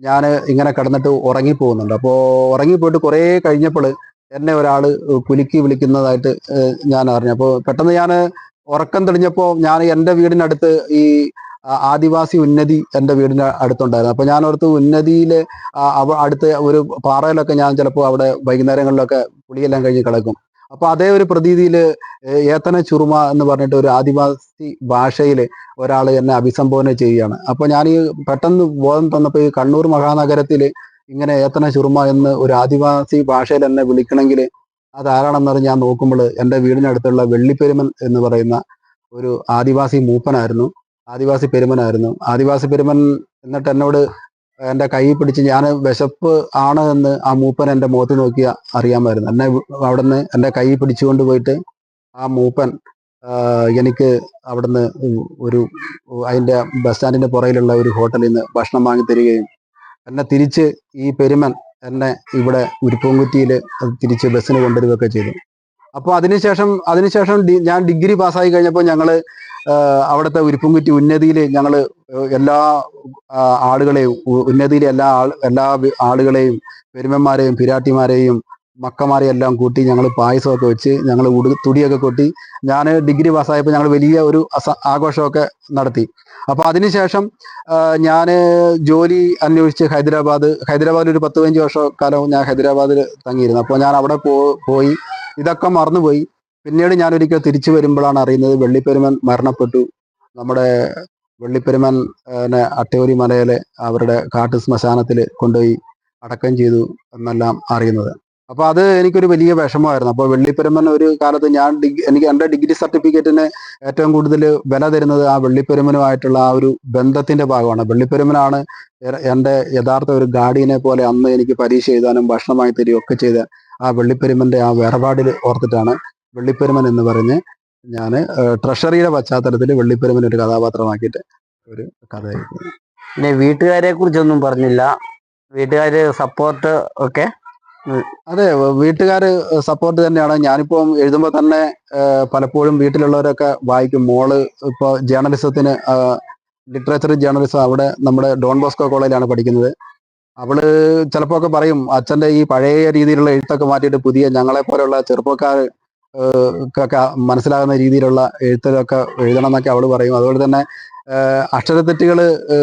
ഞാൻ ഇങ്ങനെ കിടന്നിട്ട് ഉറങ്ങി പോകുന്നുണ്ട്. അപ്പോൾ ഉറങ്ങിപ്പോയിട്ട് കുറേ കഴിഞ്ഞപ്പോൾ എന്നെ ഒരാൾ കുലുക്കി വിളിക്കുന്നതായിട്ട് ഞാൻ അറിഞ്ഞു. അപ്പോൾ പെട്ടെന്ന് ഞാൻ ഉറക്കം തെളിഞ്ഞപ്പോൾ ഞാൻ എന്റെ വീടിനടുത്ത് ഈ ആദിവാസി ഉന്നതി എന്റെ വീടിന്റെ അടുത്തുണ്ടായിരുന്നു. അപ്പോൾ ഞാൻ ഓർത്ത് ഉന്നതിയിൽ അടുത്ത് ഒരു പാറയിലൊക്കെ ഞാൻ ചിലപ്പോൾ അവിടെ വൈകുന്നേരങ്ങളിലൊക്കെ പുളിയെല്ലാം കഴിഞ്ഞ് കിടക്കും. അപ്പോൾ അതേ ഒരു പ്രതീതിയിൽ ഏത്തന ചുറുമ എന്ന് പറഞ്ഞിട്ട് ഒരു ആദിവാസി ഭാഷയിൽ ഒരാൾ എന്നെ അഭിസംബോധന ചെയ്യുകയാണ്. അപ്പോൾ ഞാൻ ഈ പെട്ടെന്ന് ബോധം തന്നപ്പോൾ ഈ കണ്ണൂർ മഹാനഗരത്തിൽ ഇങ്ങനെ ഏത്തന ചുറുമ എന്ന് ഒരു ആദിവാസി ഭാഷയിൽ എന്നെ വിളിക്കണമെങ്കിൽ അതാരാണെന്ന് ഞാൻ നോക്കുമ്പോൾ എന്റെ വീടിനടുത്തുള്ള വെള്ളിപ്പെരുമൻ എന്ന് പറയുന്ന ഒരു ആദിവാസി മൂപ്പനായിരുന്നു. ആദിവാസി പെരുമനായിരുന്നു. ആദിവാസി പെരുമൻ എന്നിട്ട് എന്നോട് എന്റെ കൈ പിടിച്ച് ഞാൻ വിശപ്പ് ആണ് എന്ന് ആ മൂപ്പൻ എന്റെ മുഖത്ത് നോക്കിയ അറിയാമായിരുന്നു. എന്നെ അവിടുന്ന് എന്റെ കൈ പിടിച്ചുകൊണ്ട് പോയിട്ട് ആ മൂപ്പൻ എനിക്ക് അവിടുന്ന് ഒരു അതിന്റെ ബസ് സ്റ്റാൻഡിന്റെ പുറയിലുള്ള ഒരു ഹോട്ടലിൽ നിന്ന് ഭക്ഷണം വാങ്ങി തരികയും എന്നെ തിരിച്ച് ഈ പെരുമൻ എന്നെ ഇവിടെ ഉരുപ്പൂങ്കുറ്റിയിൽ തിരിച്ച് ബസ്സിന് കൊണ്ടുവരികയൊക്കെ ചെയ്തു. അപ്പോൾ അതിനുശേഷം അതിനുശേഷം ഞാൻ ഡിഗ്രി പാസ്സായി കഴിഞ്ഞപ്പോൾ ഞങ്ങൾ അവിടുത്തെ ഉരുപ്പുംകുറ്റി ഉന്നതിയിൽ ഞങ്ങൾ എല്ലാ ആളുകളെയും ഉന്നതിയിലെ എല്ലാ ആൾ എല്ലാ ആളുകളെയും പെരുമന്മാരെയും പിരാട്ടിമാരെയും മക്കമാരെയും എല്ലാം കൂട്ടി ഞങ്ങൾ പായസമൊക്കെ വെച്ച് ഞങ്ങൾ ഉടു തുടിയൊക്കെ കൊട്ടി ഞാൻ ഡിഗ്രി പാസ്സായപ്പോൾ ഞങ്ങൾ വലിയ ഒരു ആഘോഷമൊക്കെ നടത്തി. അപ്പോൾ അതിനുശേഷം ഞാൻ ജോലി അന്വേഷിച്ച് ഹൈദരാബാദ് ഹൈദരാബാദിൽ ഒരു പത്ത് പതിനഞ്ച് വർഷക്കാലം കാലം ഞാൻ ഹൈദരാബാദിൽ തങ്ങിയിരുന്നു. അപ്പോൾ ഞാൻ അവിടെ പോയി ഇതൊക്കെ മറന്നുപോയി. പിന്നീട് ഞാൻ ഒരിക്കൽ തിരിച്ചു വരുമ്പോഴാണ് അറിയുന്നത് വെള്ളിപ്പെരുമൻ മരണപ്പെട്ടു. നമ്മുടെ വെള്ളിപ്പെരുമൻ അട്ടയൂരി മലയിലെ അവരുടെ കാട്ടു ശ്മശാനത്തിൽ കൊണ്ടുപോയി അടക്കം ചെയ്തു എന്നെല്ലാം അറിയുന്നത്. അപ്പോൾ അത് എനിക്കൊരു വലിയ വിഷമമായിരുന്നു. അപ്പോൾ വെള്ളിപ്പെരുമ്പൻ ഒരു കാലത്ത് ഞാൻ ഡിഗ്രി എനിക്ക് എന്റെ ഡിഗ്രി സർട്ടിഫിക്കറ്റിന് ഏറ്റവും കൂടുതൽ വില തരുന്നത് ആ വെള്ളിപ്പെരുമനുമായിട്ടുള്ള ആ ഒരു ബന്ധത്തിന്റെ ഭാഗമാണ്. വെള്ളിപ്പെരുമനാണ് എന്റെ എന്റെ യഥാർത്ഥ ഒരു ഗാർഡിയനെ പോലെ അന്ന് എനിക്ക് പരീക്ഷ എഴുതാനും ഭക്ഷണമായി തരികയും ഒക്കെ ചെയ്ത ആ വെള്ളിപ്പെരുമന്റെ ആ വേർപാടിൽ ഓർത്തിട്ടാണ് വെള്ളിപ്പെരുമൻ എന്ന് പറഞ്ഞ് ഞാൻ ട്രഷറിയുടെ പശ്ചാത്തലത്തിൽ വെള്ളിപ്പെരുമൻ ഒരു കഥാപാത്രമാക്കിയിട്ട് ഒരു കഥ പിന്നെ വീട്ടുകാരെ കുറിച്ചൊന്നും പറഞ്ഞില്ല. വീട്ടുകാര് സപ്പോർട്ട് ഒക്കെ അതെ വീട്ടുകാര് സപ്പോർട്ട് തന്നെയാണ്. ഞാനിപ്പം എഴുതുമ്പോൾ തന്നെ പലപ്പോഴും വീട്ടിലുള്ളവരൊക്കെ വായിക്കും. മോൾ ഇപ്പോൾ ജേർണലിസത്തിന് ലിറ്ററേച്ചർ ജേർണലിസം അവിടെ നമ്മുടെ ഡോൺ ബോസ്കോ കോളേജിലാണ് പഠിക്കുന്നത്. അവൾ ചിലപ്പോ ഒക്കെ പറയും അച്ഛന്റെ ഈ പഴയ രീതിയിലുള്ള എഴുത്തൊക്കെ മാറ്റിയിട്ട് പുതിയ ഞങ്ങളെ പോലെയുള്ള ചെറുപ്പക്കാർ മനസ്സിലാകുന്ന രീതിയിലുള്ള എഴുത്തുകളൊക്കെ എഴുതണം എന്നൊക്കെ അവൾ പറയും. അതുപോലെ തന്നെ അക്ഷരത്തെറ്റുകൾ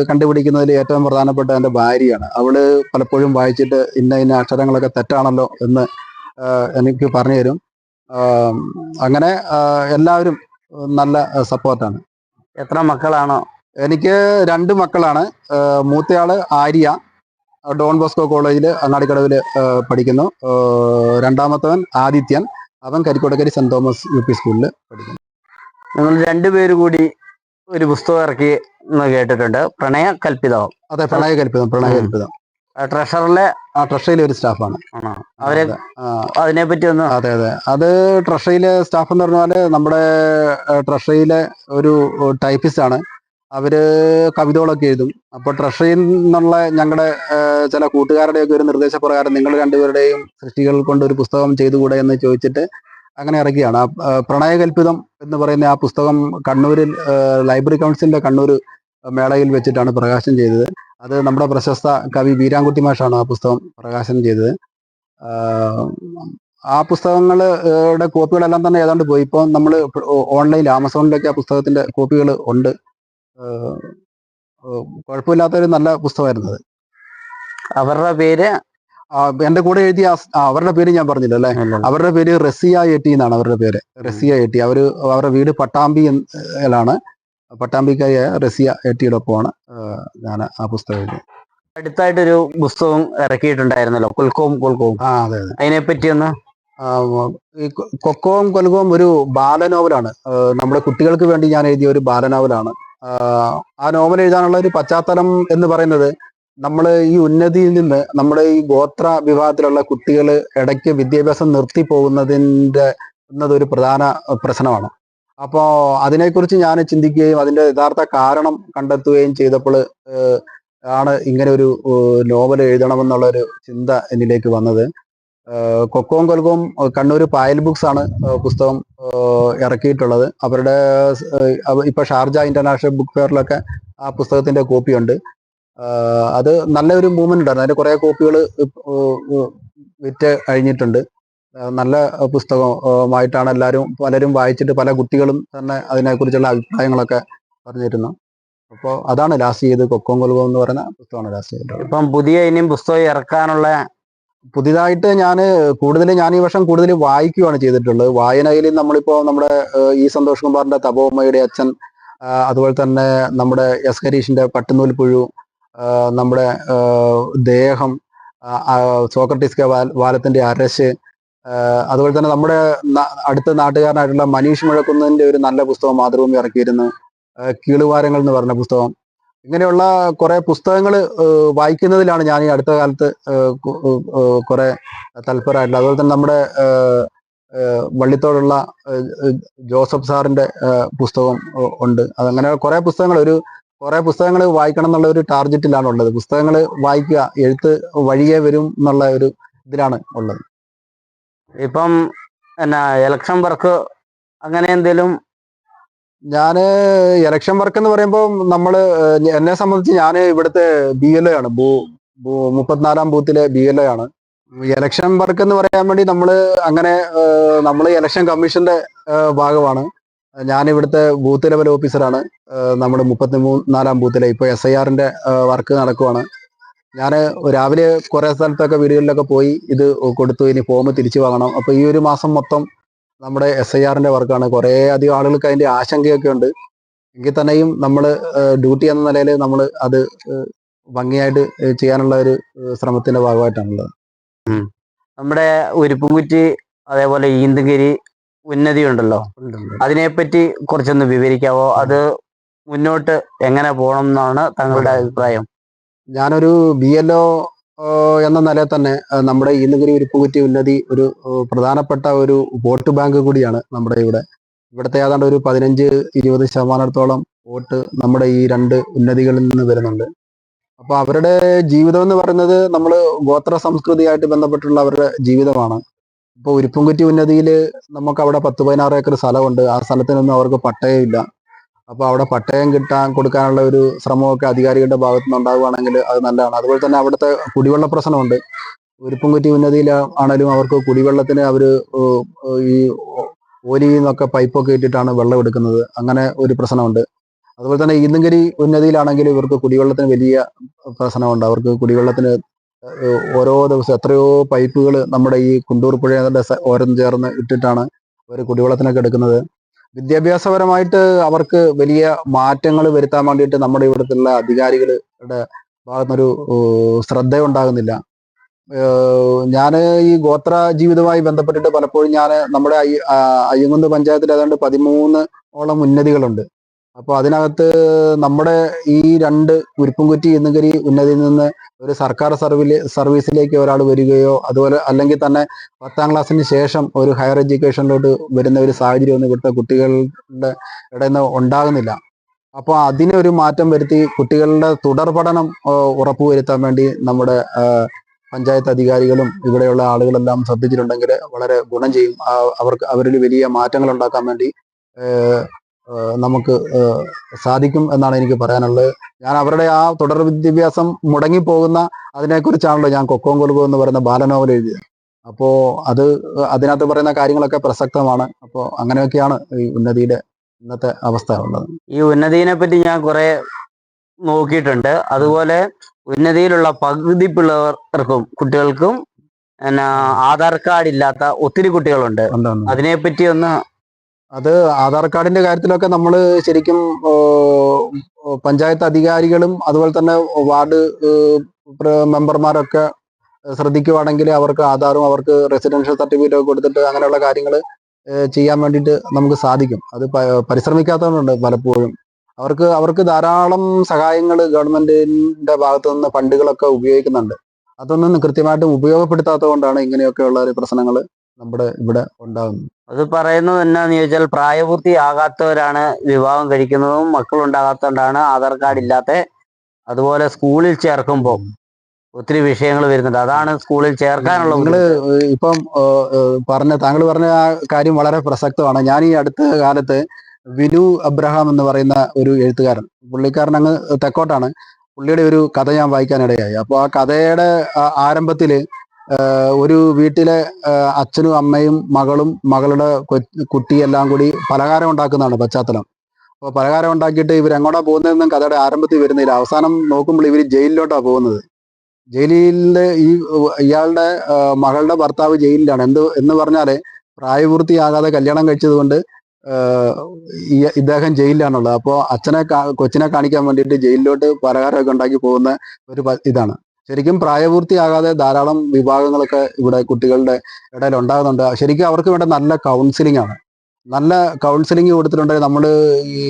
കണ്ടുപിടിക്കുന്നതിൽ ഏറ്റവും പ്രധാനപ്പെട്ട എന്റെ ഭാര്യയാണ്. അവൾ പലപ്പോഴും വായിച്ചിട്ട് ഇന്ന ഇന്ന അക്ഷരങ്ങളൊക്കെ തെറ്റാണല്ലോ എന്ന് എനിക്ക് പറഞ്ഞു തരും അങ്ങനെ എല്ലാവരും നല്ല സപ്പോർട്ടാണ്. എത്ര മക്കളാണോ? എനിക്ക് രണ്ട് മക്കളാണ്. മൂത്തയാൾ ആര്യ ഡോൺ ബോസ്കോ കോളേജിൽ അങ്ങാടിക്കടവിൽ പഠിക്കുന്നു. രണ്ടാമത്തവൻ ആദിത്യൻ. അവൻ Karikkodakkari saint Thomas U P സ്കൂളിൽ പഠിക്കുന്നു. ഞങ്ങൾ രണ്ടുപേരും കൂടി ഒരു പുസ്തകം ഇറക്കി എന്ന് കേട്ടിട്ടുണ്ട്. പ്രണയ കൽപ്പിതം. അതെ പ്രണയ കൽപ്പിതം പ്രണയ കൽപ്പിതം. ട്രഷറിലെ ആ ട്രഷറിയിലെ ഒരു സ്റ്റാഫാണ്. അവരെ അതിനെ പറ്റി ഒന്ന് അതെ അതെ. അത് ട്രഷറിയിലെ സ്റ്റാഫ് എന്ന് പറഞ്ഞാൽ നമ്മുടെ ട്രഷറിയിലെ ഒരു ടൈപ്പിസ്റ്റ് ആണ് അവർ കവിതകളൊക്കെ എഴുതും. അപ്പൊ ട്രഷറിയിൽ നിന്നുള്ള ഞങ്ങളുടെ ചില കൂട്ടുകാരുടെയൊക്കെ ഒരു നിർദ്ദേശപ്രകാരം നിങ്ങൾ രണ്ടുപേരുടെയും സൃഷ്ടികൾ കൊണ്ട് ഒരു പുസ്തകം ചെയ്തുകൂടെ എന്ന് ചോദിച്ചിട്ട് അങ്ങനെ ഇറക്കിയാണ്. പ്രണയകൽപ്പിതം എന്ന് പറയുന്ന ആ പുസ്തകം കണ്ണൂരിൽ ലൈബ്രറി കൗൺസിലിന്റെ കണ്ണൂർ മേളയിൽ വെച്ചിട്ടാണ് പ്രകാശനം ചെയ്തത്. അത് നമ്മുടെ പ്രശസ്ത കവി വീരാൻകുട്ടി മാഷാണ് ആ പുസ്തകം പ്രകാശനം ചെയ്തത്. ആ പുസ്തകങ്ങളുടെ കോപ്പികളെല്ലാം തന്നെ ഏതാണ്ട് പോയി. ഇപ്പോൾ നമ്മൾ ഓൺലൈനിൽ ആമസോണിലൊക്കെ ആ പുസ്തകത്തിന്റെ കോപ്പികൾ ഉണ്ട്. കുഴപ്പമില്ലാത്തൊരു നല്ല പുസ്തകമായിരുന്നു അത്. അവരുടെ പേര് എന്റെ കൂടെ എഴുതിയ അവരുടെ പേര് ഞാൻ പറഞ്ഞില്ല അല്ലെ? അവരുടെ പേര് റസിയ എട്ടി എന്നാണ് അവരുടെ പേര്. റസിയ എട്ടി അവർ അവരുടെ വീട് പട്ടാമ്പി ലാണ്. പട്ടാമ്പിക്കായ റസിയ എട്ടിയുടെ ഒപ്പമാണ് ഞാൻ ആ പുസ്തകം എഴുതിയത്. അടുത്തായിട്ടൊരു പുസ്തകം ഇറക്കിയിട്ടുണ്ടായിരുന്നല്ലോ കൊൽക്കോം കൊൽക്കോം ആ അതെ അതെ. അതിനെ പറ്റി ഒന്ന് ഈ കൊക്കോം കൊൽക്കോം ഒരു ബാലനോവലാണ്. നമ്മുടെ കുട്ടികൾക്ക് വേണ്ടി ഞാൻ എഴുതിയ ഒരു ബാലനോവലാണ്. ആ, നോവൽ എഴുതാനുള്ള ഒരു പശ്ചാത്തലം എന്ന് പറയുന്നത് നമ്മൾ ഈ ഉന്നതിയിൽ നിന്ന് നമ്മുടെ ഈ ഗോത്ര വിഭാഗത്തിലുള്ള കുട്ടികൾ ഇടയ്ക്ക് വിദ്യാഭ്യാസം നിർത്തി പോകുന്നതിന്റെ എന്നതൊരു പ്രധാന പ്രശ്നമാണ്. അപ്പോൾ അതിനെക്കുറിച്ച് ഞാൻ ചിന്തിക്കുകയും അതിന്റെ യഥാർത്ഥ കാരണം കണ്ടെത്തുകയും ചെയ്തപ്പോൾ ആണ് ഇങ്ങനെ ഒരു നോവൽ എഴുതണമെന്നുള്ള ഒരു ചിന്ത എന്നിലേക്ക് വന്നത്. ഏഹ് കൊക്കോം കൊൽക്കവും കണ്ണൂർ പായൽ ബുക്സ് ആണ് പുസ്തകം ഇറക്കിയിട്ടുള്ളത്. അവരുടെ ഇപ്പൊ ഷാർജ ഇന്റർനാഷണൽ ബുക്ക് ഫെയറിലൊക്കെ ആ പുസ്തകത്തിന്റെ കോപ്പി ഉണ്ട്. ഏഹ് അത് നല്ലൊരു മൂവ്മെന്റ് ഉണ്ടായിരുന്നു. അതിന്റെ കുറെ കോപ്പികൾ വിറ്റ് കഴിഞ്ഞിട്ടുണ്ട്. നല്ല പുസ്തകമായിട്ടാണ് എല്ലാവരും പലരും വായിച്ചിട്ട് പല കുട്ടികളും തന്നെ അതിനെക്കുറിച്ചുള്ള അഭിപ്രായങ്ങളൊക്കെ പറഞ്ഞിരുന്നു. അപ്പോൾ അതാണ് ലാസ്റ്റ് ചെയ്ത് കൊക്കോം കൊൽക്കവും എന്ന് പറയുന്ന പുസ്തകമാണ് ലാസ്റ്റ് ചെയ്തത് ഇപ്പം പുതിയ ഇനിയും പുസ്തകം ഇറക്കാനുള്ള പുതിയതായിട്ട് ഞാൻ കൂടുതൽ ഞാൻ ഈ വർഷം കൂടുതൽ വായിക്കുകയാണ് ചെയ്തിട്ടുള്ളത്. വായനയിൽ നമ്മളിപ്പോൾ നമ്മുടെ ഈ സന്തോഷ് കുമാറിന്റെ തപോമ്മയുടെ അച്ഛൻ അതുപോലെ തന്നെ നമ്മുടെ എസ് ഹരീഷിന്റെ പട്ടുനൂൽ പുഴു നമ്മുടെ ദേഹം സോക്രട്ടീസ് കെ വാലത്തിന്റെ അരശ് അതുപോലെ തന്നെ നമ്മുടെ അടുത്ത നാട്ടുകാരനായിട്ടുള്ള മനീഷ് മുഴക്കുന്നതിന്റെ ഒരു നല്ല പുസ്തകം മാതൃഭൂമി ഇറക്കിയിരുന്നു. കീളുവാരങ്ങൾ എന്ന് പറഞ്ഞ പുസ്തകം. ഇങ്ങനെയുള്ള കുറെ പുസ്തകങ്ങൾ വായിക്കുന്നതിലാണ് ഞാൻ ഈ അടുത്ത കാലത്ത് കുറെ തൽപരമായിട്ടുള്ളത്. അതുപോലെ തന്നെ നമ്മുടെ വള്ളിത്തോടുള്ള ജോസഫ് സാറിന്റെ പുസ്തകം ഉണ്ട്. അതങ്ങനെ കുറെ പുസ്തകങ്ങൾ ഒരു കുറെ പുസ്തകങ്ങൾ വായിക്കണം എന്നുള്ള ഒരു ടാർഗറ്റിലാണ് ഉള്ളത്. പുസ്തകങ്ങൾ വായിക്കുക എഴുത്ത് വഴിയേ വരും എന്നുള്ള ഒരു ഇതിലാണ് ഉള്ളത്. ഇപ്പം എന്നാ ഇലക്ഷൻ വർക്ക് അങ്ങനെ എന്തേലും ഞാൻ ഇലക്ഷൻ വർക്ക് എന്ന് പറയുമ്പോൾ നമ്മൾ എന്നെ സംബന്ധിച്ച് ഞാൻ ഇവിടുത്തെ ബി എൽ ആണ്. ബൂ മുപ്പത്തിനാലാം ബൂത്തിലെ ബി എൽ ആണ്. ഇലക്ഷൻ വർക്ക് എന്ന് പറയാൻ വേണ്ടി നമ്മൾ അങ്ങനെ നമ്മൾ ഇലക്ഷൻ കമ്മീഷന്റെ ഭാഗമാണ്. ഞാൻ ഇവിടുത്തെ ബൂത്ത് ലെവൽ ഓഫീസറാണ് നമ്മുടെ മുപ്പത്തി മൂന്നാലാം ബൂത്തിലെ ഇപ്പോൾ എസ് ഐ ആറിന്റെ വർക്ക് നടക്കുവാണ്. ഞാൻ രാവിലെ കുറെ സ്ഥലത്തൊക്കെ വീടുകളിലൊക്കെ പോയി ഇത് കൊടുത്തു. ഇനി ഫോം തിരിച്ചു വാങ്ങണം. അപ്പൊ ഈ ഒരു മാസം മൊത്തം നമ്മുടെ എസ് ഐ ആറിന്റെ വർക്കാണ്. കുറെ അധികം ആളുകൾക്ക് അതിന്റെ ആശങ്കയൊക്കെ ഉണ്ട്. എങ്കിൽ തന്നെയും നമ്മൾ ഡ്യൂട്ടി എന്ന നിലയിൽ നമ്മൾ അത് ഭംഗിയായിട്ട് ചെയ്യാനുള്ള ഒരു ശ്രമത്തിന്റെ ഭാഗമായിട്ടാണുള്ളത്. നമ്മുടെ ഉരുപ്പുംകുറ്റി അതേപോലെ ഈന്തുകിരി ഉന്നതി ഉണ്ടല്ലോ. അതിനെപ്പറ്റി കുറച്ചൊന്ന് വിവരിക്കാവോ? അത് മുന്നോട്ട് എങ്ങനെ പോകണം എന്നാണ് താങ്കളുടെ അഭിപ്രായം. ഞാനൊരു ബി എൽ ഒ എന്ന നിലയിൽ തന്നെ നമ്മുടെ ഈന്നഗിരി ഉരുപ്പുകുറ്റി ഉന്നതി ഒരു പ്രധാനപ്പെട്ട ഒരു വോട്ട് ബാങ്ക് കൂടിയാണ് നമ്മുടെ ഇവിടെ. ഇവിടുത്തെ ഏതാണ്ട് ഒരു പതിനഞ്ച് ഇരുപത് ശതമാനത്തോളം വോട്ട് നമ്മുടെ ഈ രണ്ട് ഉന്നതികളിൽ നിന്ന് വരുന്നുണ്ട്. അപ്പൊ അവരുടെ ജീവിതം എന്ന് പറയുന്നത് നമ്മൾ ഗോത്ര സംസ്കൃതിയായിട്ട് ബന്ധപ്പെട്ടുള്ള അവരുടെ ജീവിതമാണ്. ഇപ്പൊ ഉരുപ്പുംകുറ്റി ഉന്നതിയിൽ നമുക്ക് അവിടെ പത്ത് പതിനാറ് ഏക്കർ സ്ഥലമുണ്ട്. ആ സ്ഥലത്തിനൊന്നും അവർക്ക് പട്ടയമില്ല. അപ്പൊ അവിടെ പട്ടയം കിട്ടാൻ കൊടുക്കാനുള്ള ഒരു ശ്രമമൊക്കെ അധികാരികളുടെ ഭാഗത്തു നിന്ന് ഉണ്ടാകുകയാണെങ്കിൽ അത് നല്ലതാണ്. അതുപോലെ തന്നെ അവിടുത്തെ കുടിവെള്ള പ്രശ്നമുണ്ട്. ഉരുപ്പുംകുറ്റി ഉന്നതിയിൽ ആണെങ്കിലും അവർക്ക് കുടിവെള്ളത്തിന് ഏഹ് ഈ ഓലിയിൽ നിന്നൊക്കെ പൈപ്പൊക്കെ ഇട്ടിട്ടാണ് വെള്ളം എടുക്കുന്നത്. അങ്ങനെ ഒരു പ്രശ്നമുണ്ട്. അതുപോലെ തന്നെ ഇന്നുങ്കരി ഉന്നതിയിലാണെങ്കിലും ഇവർക്ക് കുടിവെള്ളത്തിന് വലിയ പ്രശ്നമുണ്ട്. അവർക്ക് കുടിവെള്ളത്തിന് ഓരോ ദിവസം എത്രയോ പൈപ്പുകൾ നമ്മുടെ ഈ കുണ്ടൂർ പുഴയുടെ ഓരം ചേർന്ന് ഇട്ടിട്ടാണ് അവർ കുടിവെള്ളത്തിനൊക്കെ എടുക്കുന്നത്. വിദ്യാഭ്യാസപരമായിട്ട് അവർക്ക് വലിയ മാറ്റങ്ങൾ വരുത്താൻ വേണ്ടിയിട്ട് നമ്മുടെ ഇവിടുത്തെ അധികാരികളുടെ ഭാഗത്തുനിന്നൊരു ശ്രദ്ധ ഉണ്ടാകുന്നില്ല ഞാൻ ഈ ഗോത്ര ജീവിതവുമായി ബന്ധപ്പെട്ടിട്ട് പലപ്പോഴും ഞാൻ നമ്മുടെ അയ്യ- അയ്യങ്കുന്ന് പഞ്ചായത്തിൽ ഏതാണ്ട് പതിമൂന്ന് ഓളം ഉന്നതികളുണ്ട്. അപ്പൊ അതിനകത്ത് നമ്മുടെ ഈ രണ്ട് ഉരുപ്പുംകുറ്റി ഇന്നുകരി ഉന്നതിയിൽ നിന്ന് ഒരു സർക്കാർ സർവീൽ സർവീസിലേക്ക് ഒരാൾ വരികയോ അതുപോലെ അല്ലെങ്കിൽ തന്നെ പത്താം ക്ലാസ്സിന് ശേഷം ഒരു ഹയർ എഡ്യൂക്കേഷനിലോട്ട് വരുന്ന ഒരു സാഹചര്യം ഒന്നും ഇവിടുത്തെ കുട്ടികളുടെ ഇടയിൽ നിന്ന് ഉണ്ടാകുന്നില്ല. അപ്പോൾ അതിനൊരു മാറ്റം വരുത്തി കുട്ടികളുടെ തുടർ പഠനം ഉറപ്പുവരുത്താൻ വേണ്ടി നമ്മുടെ പഞ്ചായത്ത് അധികാരികളും ഇവിടെയുള്ള ആളുകളെല്ലാം ശ്രദ്ധിച്ചിട്ടുണ്ടെങ്കിൽ വളരെ ഗുണം ചെയ്യും. അവർക്ക് അവരിൽ വലിയ മാറ്റങ്ങൾ ഉണ്ടാക്കാൻ വേണ്ടി നമുക്ക് സാധിക്കും എന്നാണ് എനിക്ക് പറയാനുള്ളത്. ഞാൻ അവരുടെ ആ തുടർ വിദ്യാഭ്യാസം മുടങ്ങിപ്പോകുന്ന അതിനെക്കുറിച്ചാണല്ലോ ഞാൻ കൊക്കോം കൊലുകോ എന്ന് പറയുന്ന ബാലനോവൽ എഴുതിയത്. അപ്പോ അത് അതിനകത്ത് പറയുന്ന കാര്യങ്ങളൊക്കെ പ്രസക്തമാണ്. അപ്പോൾ അങ്ങനെയൊക്കെയാണ് ഈ ഉന്നതിയുടെ ഇന്നത്തെ അവസ്ഥ ഉള്ളത്. ഈ ഉന്നതിനെ പറ്റി ഞാൻ കുറെ നോക്കിയിട്ടുണ്ട്. അതുപോലെ ഉന്നതിയിലുള്ള പകുതി പിള്ളേർക്കും കുട്ടികൾക്കും എന്നാ ആധാർ കാർഡ് ഇല്ലാത്ത ഒത്തിരി കുട്ടികളുണ്ട്. അതിനെ അതിനെപ്പറ്റി ഒന്ന് അത് ആധാർ കാർഡിന്റെ കാര്യത്തിലൊക്കെ നമ്മൾ ശരിക്കും പഞ്ചായത്ത് അധികാരികളും അതുപോലെ തന്നെ വാർഡ് മെമ്പർമാരൊക്കെ ശ്രദ്ധിക്കുവാണെങ്കിൽ അവർക്ക് ആധാറും അവർക്ക് റെസിഡൻഷ്യൽ സർട്ടിഫിക്കറ്റ് ഒക്കെ കൊടുത്തിട്ട് അങ്ങനെയുള്ള കാര്യങ്ങൾ ചെയ്യാൻ വേണ്ടിയിട്ട് നമുക്ക് സാധിക്കും. അത് പരിശ്രമിക്കാത്തവരുണ്ട് പലപ്പോഴും. അവർക്ക് അവർക്ക് ധാരാളം സഹായങ്ങൾ ഗവൺമെന്റിന്റെ ഭാഗത്തു നിന്ന് ഫണ്ടുകളൊക്കെ ഉപയോഗിക്കുന്നുണ്ട്. അതൊന്നും കൃത്യമായിട്ടും ഉപയോഗപ്പെടുത്താത്തത് കൊണ്ടാണ് ഇങ്ങനെയൊക്കെയുള്ള പ്രശ്നങ്ങൾ നമ്മുടെ ഇവിടെ ഉണ്ടാകുന്നത് അത് പറയുന്നത് എന്നാന്ന് ചോദിച്ചാൽ പ്രായപൂർത്തിയാകാത്തവരാണ് വിവാഹം കഴിക്കുന്നതും മക്കളുണ്ടാകാത്തതുകൊണ്ടാണ് ആധാർ കാർഡ് ഇല്ലാത്ത അതുപോലെ സ്കൂളിൽ ചേർക്കുമ്പോൾ ഒത്തിരി വിഷയങ്ങൾ വരുന്നുണ്ട്. അതാണ് സ്കൂളിൽ ചേർക്കാനുള്ള നിങ്ങൾ. ഇപ്പം പറഞ്ഞ താങ്കൾ പറഞ്ഞ ആ കാര്യം വളരെ പ്രസക്തമാണ്. ഞാൻ ഈ അടുത്ത കാലത്ത് വിനു അബ്രഹാം എന്ന് പറയുന്ന ഒരു എഴുത്തുകാരൻ പുള്ളിക്കാരൻ അങ്ങ് തെക്കോട്ടാണ്. പുള്ളിയുടെ ഒരു കഥ ഞാൻ വായിക്കാനിടയായി അപ്പോൾ ആ കഥയുടെ ആരംഭത്തിൽ ഒരു വീട്ടിലെ അച്ഛനും അമ്മയും മകളും മകളുടെ കുട്ടിയെല്ലാം കൂടി പലഹാരം ഉണ്ടാക്കുന്നതാണ് പശ്ചാത്തലം. അപ്പോൾ പലഹാരം ഉണ്ടാക്കിയിട്ട് ഇവർ എങ്ങോട്ടാ പോകുന്നതെന്നും കഥയുടെ ആരംഭത്തിൽ വരുന്നില്ല. അവസാനം നോക്കുമ്പോൾ ഇവർ ജയിലിലോട്ടാണ് പോകുന്നത്. ജയിലിലെ ഈ ഇയാളുടെ മകളുടെ ഭർത്താവ് ജയിലിലാണ്. എന്ത് എന്ന് പറഞ്ഞാൽ പ്രായപൂർത്തിയാകാതെ കല്യാണം കഴിച്ചത് കൊണ്ട് ഇദ്ദേഹം ജയിലിലാണുള്ളത്. അപ്പോൾ അച്ഛനെ കൊച്ചിനെ കാണിക്കാൻ വേണ്ടിയിട്ട് ജയിലിലോട്ട് പലഹാരമൊക്കെ ഉണ്ടാക്കി പോകുന്ന ഒരു ഇതാണ്. ശരിക്കും പ്രായപൂർത്തിയാകാതെ ധാരാളം വിഭാഗങ്ങളൊക്കെ ഇവിടെ കുട്ടികളുടെ ഇടയിൽ ഉണ്ടാകുന്നുണ്ട് ശരിക്കും അവർക്ക് വേണ്ട നല്ല കൗൺസിലിംഗ് ആണ്. നല്ല കൗൺസിലിംഗ് കൊടുത്തിട്ടുണ്ടെങ്കിൽ നമ്മൾ ഈ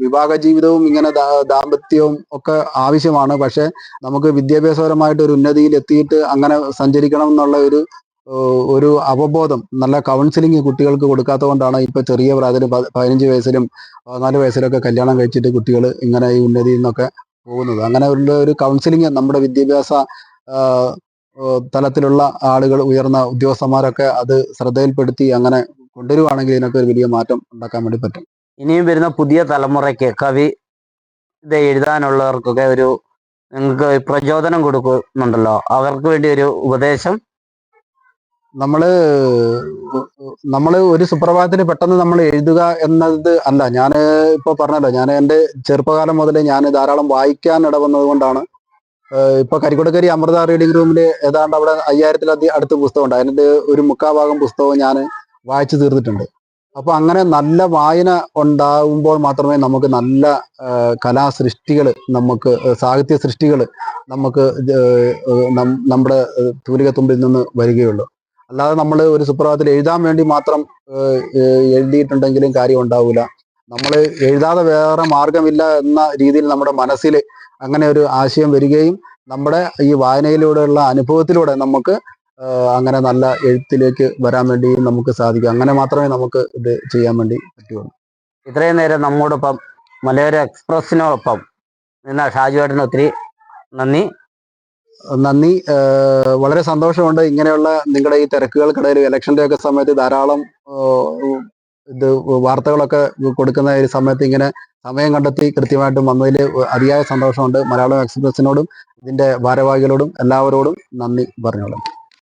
വിവാഹ ജീവിതവും ഇങ്ങനെ ദാമ്പത്യവും ഒക്കെ ആവശ്യമാണ്. പക്ഷെ നമുക്ക് വിദ്യാഭ്യാസപരമായിട്ട് ഒരു ഉന്നതിയിൽ എത്തിയിട്ട് അങ്ങനെ സഞ്ചരിക്കണം എന്നുള്ള ഒരു ഒരു അവബോധം നല്ല കൗൺസിലിംഗ് കുട്ടികൾക്ക് കൊടുക്കാത്തത് കൊണ്ടാണ് ഇപ്പൊ ചെറിയ പ്രായത്തിൽ പതിനഞ്ച് വയസ്സിലും പതിനാല് വയസ്സിലൊക്കെ കല്യാണം കഴിച്ചിട്ട് കുട്ടികൾ ഇങ്ങനെ ഈ ഉന്നതിയിൽ നിന്നൊക്കെ പോകുന്നത്. അങ്ങനെ ഉള്ള ഒരു കൗൺസിലിംഗ് നമ്മുടെ വിദ്യാഭ്യാസ തലത്തിലുള്ള ആളുകൾ ഉയർന്ന ഉദ്യോഗസ്ഥന്മാരൊക്കെ അത് ശ്രദ്ധയിൽപ്പെടുത്തി അങ്ങനെ കൊണ്ടുവരുവാണെങ്കിൽ ഇതിനൊക്കെ ഒരു വലിയ മാറ്റം ഉണ്ടാക്കാൻ വേണ്ടി പറ്റും. ഇനിയും വരുന്ന പുതിയ തലമുറയ്ക്ക് കവി ഇത് എഴുതാനുള്ളവർക്കൊക്കെ ഒരു നിങ്ങൾക്ക് പ്രചോദനം കൊടുക്കുന്നുണ്ടല്ലോ. അവർക്ക് വേണ്ടി ഒരു ഉപദേശം നമ്മൾ നമ്മൾ ഒരു സുപ്രഭാതത്തിൽ പെട്ടെന്ന് നമ്മൾ എഴുതുക എന്നത് അല്ല. ഞാൻ ഇപ്പൊ പറഞ്ഞല്ലോ ഞാൻ എന്റെ ചെറുപ്പകാലം മുതൽ ഞാൻ ധാരാളം വായിക്കാൻ ഇടവന്നത് കൊണ്ടാണ്. ഇപ്പൊ കരിക്കുടക്കരി അമൃത റീഡിംഗ് റൂമിൽ ഏതാണ്ട് അവിടെ അയ്യായിരത്തിലധികം അടുത്ത് പുസ്തകമുണ്ട്. അതിന്റെ ഒരു മുക്കാഭാഗം ഭാഗം പുസ്തകവും ഞാൻ വായിച്ചു തീർന്നിട്ടുണ്ട് അപ്പൊ അങ്ങനെ നല്ല വായന ഉണ്ടാവുമ്പോൾ മാത്രമേ നമുക്ക് നല്ല കലാ കലാസൃഷ്ടികൾ നമുക്ക് സാഹിത്യ സൃഷ്ടികൾ നമുക്ക് നമ്മുടെ തൂലിക തൂലികത്തുമ്പിൽ നിന്ന് വരികയുള്ളൂ. അല്ലാതെ നമ്മൾ ഒരു സുപ്രഭാതത്തിൽ എഴുതാൻ വേണ്ടി മാത്രം എഴുതിയിട്ടുണ്ടെങ്കിലും കാര്യം ഉണ്ടാവില്ല നമ്മൾ എഴുതാതെ വേറെ മാർഗമില്ല എന്ന രീതിയിൽ നമ്മുടെ മനസ്സിൽ അങ്ങനെ ഒരു ആശയം വരികയും നമ്മുടെ ഈ വായനയിലൂടെയുള്ള അനുഭവത്തിലൂടെ നമുക്ക് അങ്ങനെ നല്ല എഴുത്തിലേക്ക് വരാൻ വേണ്ടി നമുക്ക് സാധിക്കും. അങ്ങനെ മാത്രമേ നമുക്ക് ഇത് ചെയ്യാൻ വേണ്ടി പറ്റുള്ളൂ. ഇത്രയും നേരം നമ്മോടൊപ്പം മലയോര എക്സ്പ്രസ്സിനോടൊപ്പം നിന്ന ഷാജുവേട്ടന് ഒത്തിരി നന്ദി. നന്ദി. വളരെ സന്തോഷമുണ്ട് ഇങ്ങനെയുള്ള നിങ്ങളുടെ ഈ തിരക്കുകൾക്കിടയിൽ ഇലക്ഷന്റെ ഒക്കെ സമയത്ത് ധാരാളം ഇത് വാർത്തകളൊക്കെ കൊടുക്കുന്ന ഒരു സമയത്ത് ഇങ്ങനെ സമയം കണ്ടെത്തി കൃത്യമായിട്ടും വന്നതിൽ അതിയായ സന്തോഷമുണ്ട്. മലയാളം എക്സ്പ്രസിനോടും ഇതിന്റെ ഭാരവാഹികളോടും എല്ലാവരോടും നന്ദി പറഞ്ഞോളാം.